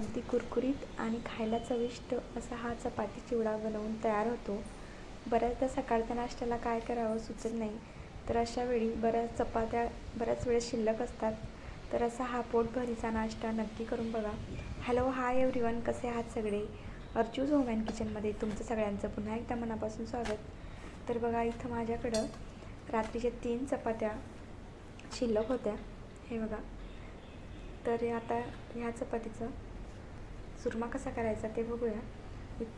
अगदी कुरकुरीत आणि खायला चविष्ट असा हा चपाती चिवडा बनवून तयार होतो. बऱ्याचदा सकाळच्या नाश्त्याला काय करावं सुचत नाही. तर अशा वेळी बऱ्याच चपात्या बऱ्याच वेळेस शिल्लक असतात. तर असा हा पोटभरीचा नाश्ता नक्की करून बघा. हॅलो हाय एव्हरीवन कसे आहात सगळे? अर्चूज होम अँड किचनमध्ये तुमचं सगळ्यांचं पुन्हा एकदा मनापासून स्वागत. तर बघा इथं माझ्याकडं रात्रीच्या तीन चपात्या शिल्लक होत्या. हे बघा. तर आता ह्या चपातीचं सुरमा कसा करायचा ते बघूया.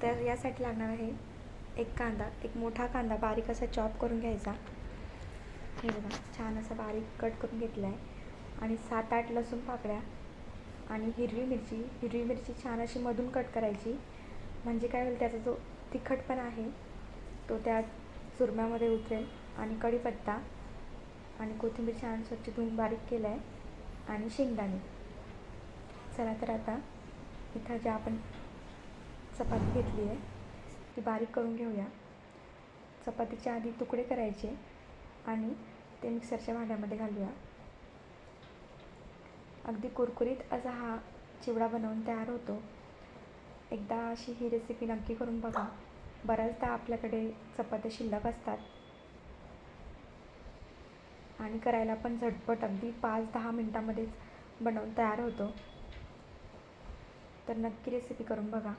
तर यासाठी लागणार आहे एक कांदा एक मोठा कांदा बारीक असा चॉप करून घ्यायचा. हे बघा छान असा बारीक कट करून घेतला आहे आणि सात आठ लसूण पाकळ्या आणि हिरवी मिरची हिरवी मिरची छान अशी मधून कट करायची. म्हणजे काय होईल त्याचा जो तिखटपणा आहे तो त्या चुरम्यामध्ये उतरेल. आणि कढीपत्ता आणि कोथिंबीर छान स्वच्छ धुवून बारीक केलं आहे आणि शेंगदाणे. चला तर आता इथं ज्या आपण चपाती घेतली आहे ती बारीक करून घेऊया. चपातीच्या आधी तुकडे करायचे आणि ते मिक्सरच्या भांड्यामध्ये घालूया. अगदी कुरकुरीत असा हा चिवडा बनवून तयार होतो. एकदा अशी ही रेसिपी नक्की करून बघा. बऱ्याचदा आपल्याकडे चपात्या शिल्लक असतात. आणि करायला पण झटपट अगदी पाच दहा मिनटामध्येच बनवून तयार होतो. तर नक्की रेसिपी करून बघा.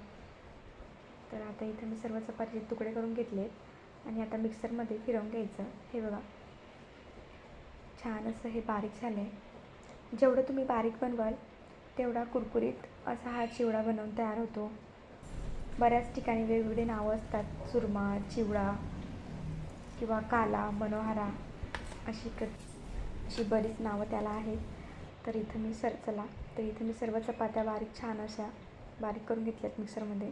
तर आता इथं मी सर्व चपातीचे तुकडे करून घेतलेत आणि आता मिक्सरमध्ये फिरवून घ्यायचं. हे बघा. छान असं हे बारीक झालं आहे जेवढं तुम्ही बारीक बनवाल तेवढा कुरकुरीत असा हा चिवडा बनवून तयार होतो. बऱ्याच ठिकाणी वेगवेगळी नावं असतात. चुरमा चिवडा किंवा काला मनोहारा अशी क अशी बरीच नावं त्याला आहेत. तर इथं मी सर चला. तर इथे मी सर्व चपात्या बारीक छान अशा बारीक करून घेतल्यात मिक्सरमध्ये.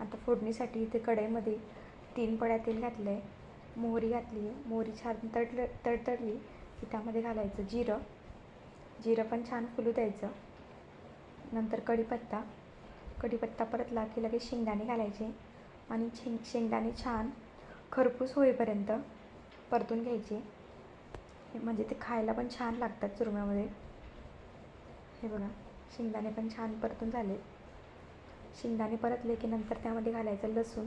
आता फोडणीसाठी इथे कढईमध्ये तीन पळ्या तेल घातलं आहे मोहरी घातली आहे मोहरी छान तडल तडतडली की त्यामध्ये घालायचं जिरं. जिरं पण छान फुलू द्यायचं. नंतर कढीपत्ता. कढीपत्ता परतला की लगेच शेंगदाणे घालायचे आणि शेंग शेंगदाणे छान खरपूस होईपर्यंत परतून घ्यायचे. म्हणजे ते खायला पण छान लागतात चुरम्यामध्ये. हे बघा शेंगदाणे पण छान परतून झाले. शेंगदाणे परतले की नंतर त्यामध्ये घालायचं लसूण.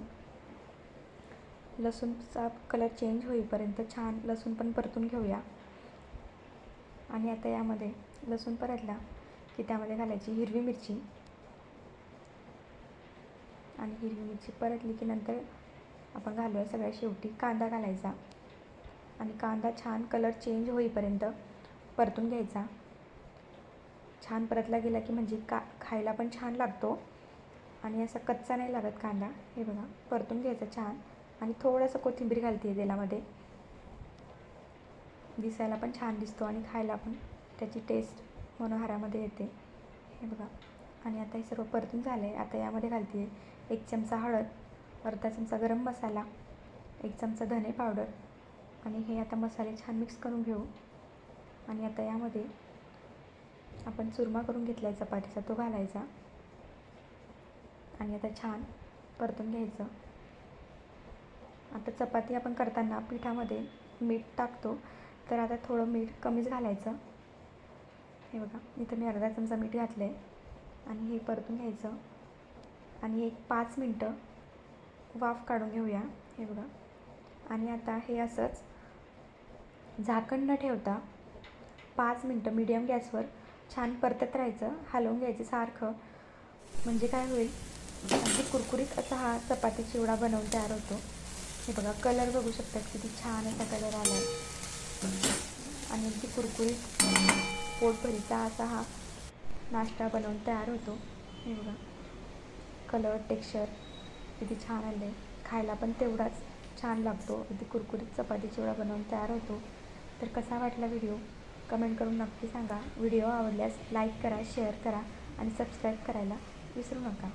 लसूणचा कलर चेंज होईपर्यंत छान लसूण पण परतून घेऊया. आणि आता यामध्ये लसूण परतला की त्यामध्ये घालायची हिरवी मिरची. आणि हिरवी मिरची परतली की नंतर आपण घालूया सगळ्या शेवटी कांदा घालायचा. आणि कांदा छान कलर चेंज होईपर्यंत परतून घ्यायचा. छान परतला गेला की म्हणजे का खायला पण छान लागतो. आणि असा कच्चा नाही लागत कांदा. हे बघा परतून घ्यायचा छान. आणि थोडंसं कोथिंबीर घालते आहे तेलामध्ये. दिसायला पण छान दिसतो आणि खायला पण त्याची टेस्ट मनोहारामध्ये येते. हे बघा. आणि आता हे सर्व परतून झालं आहे आता यामध्ये घालते आहे एक चमचा हळद अर्धा चमचा गरम मसाला एक चमचा धने पावडर. आणि हे आता मसाले छान मिक्स करून घेऊ. आणि आता यामध्ये आपण चुरमा करून घेतला आहे चपातीचा तो घालायचा. आणि आता छान परतून घ्यायचं. आता चपाती आपण करताना पिठामध्ये मीठ टाकतो. तर आता थोडं मीठ कमीच घालायचं. हे बघा इथं मी अर्धा चमचा मीठ घातलं आहे आणि हे परतून घ्यायचं. आणि एक पाच मिनटं वाफ काढून घेऊया. हे बघा. आणि आता हे असंच झाकण न ठेवता पाच मिनटं मीडियम गॅसवर छान परतत राहायचं हलवून घ्यायचं सारखं. म्हणजे काय होईल अगदी कुरकुरीत असा हा चपाती चिवडा बनवून तयार होतो. हे बघा कलर बघू शकतात किती छान असा कलर आला आहे आणि अगदी कुरकुरीत पोटभरीचा असा हा नाश्ता बनवून तयार होतो. हे बघा कलर टेक्स्चर किती छान आलं आहे खायला पण तेवढाच छान लागतो. अगदी कुरकुरीत चपाती चिवडा बनवून तयार होतो. तर कसा वाटला व्हिडिओ? कमेंट करून नक्की सांगा. व्हिडिओ आवडल्यास लाईक करा शेअर करा आणि सबस्क्राईब करायला विसरू नका.